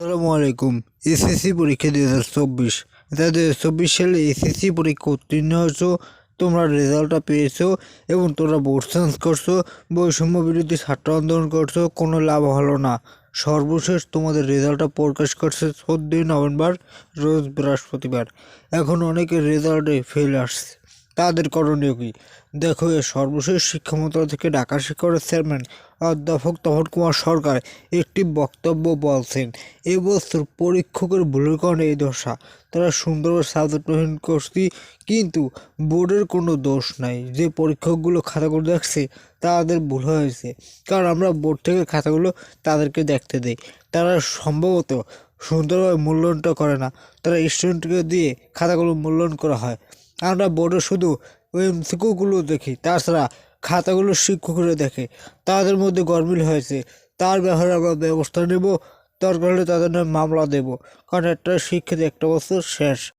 আসসালামু আলাইকুম। এসএসসি পরীক্ষা দুই হাজার চব্বিশ। দু হাজার চব্বিশ সালে এসএসসি পরীক্ষা উত্তীর্ণ হয়েছো, তোমরা রেজাল্টটা পেয়েছ এবং তোমরা বোর্ড চান্স করছ, বৈষম্য বিরোধী ছাত্র আন্দোলন করছ, কোনো লাভ হলো না। সর্বশেষ তোমাদের রেজাল্টটা প্রকাশ করছে চোদ্দোই নভেম্বর, রোজ বৃহস্পতিবার। এখন অনেকের রেজাল্টে ফেল আসছে। তাদের করণীয় কী? দেখো, এ সর্বশেষ শিক্ষা মন্ত্রণালয় থেকে ঢাকা শিক্ষকের চেয়ারম্যান অধ্যাপক তপন কুমার সরকার একটি বক্তব্য বলছেন এবছর পরীক্ষকের ভুলের কারণে এই দশা। তারা সুন্দরভাবে সাবজেক্ট গ্রহণ করছি, কিন্তু বোর্ডের কোনো দোষ নাই। যে পরীক্ষকগুলো খাতাগুলো দেখছে, তাদের ভুল হয়েছে। কারণ আমরা বোর্ড থেকে খাতাগুলো তাদেরকে দেখতে দেই। তারা সম্ভবত সুন্দরভাবে মূল্যায়নটা করে না। তারা স্টুডেন্টকে দিয়ে খাতাগুলো মূল্যায়ন করা হয়। আমরা বোর্ডে শুধু ওই এমসিকিউগুলো দেখি, তাছাড়া খাতাগুলো শিক্ষকরা দেখে। তাদের মধ্যে গরমিল হয়েছে। তার ব্যাপারে আমরা ব্যবস্থা নেব, দরকার হলে তাদের নামে মামলা দেব। কারণ একটা শিক্ষিত একটা বছর শেষ।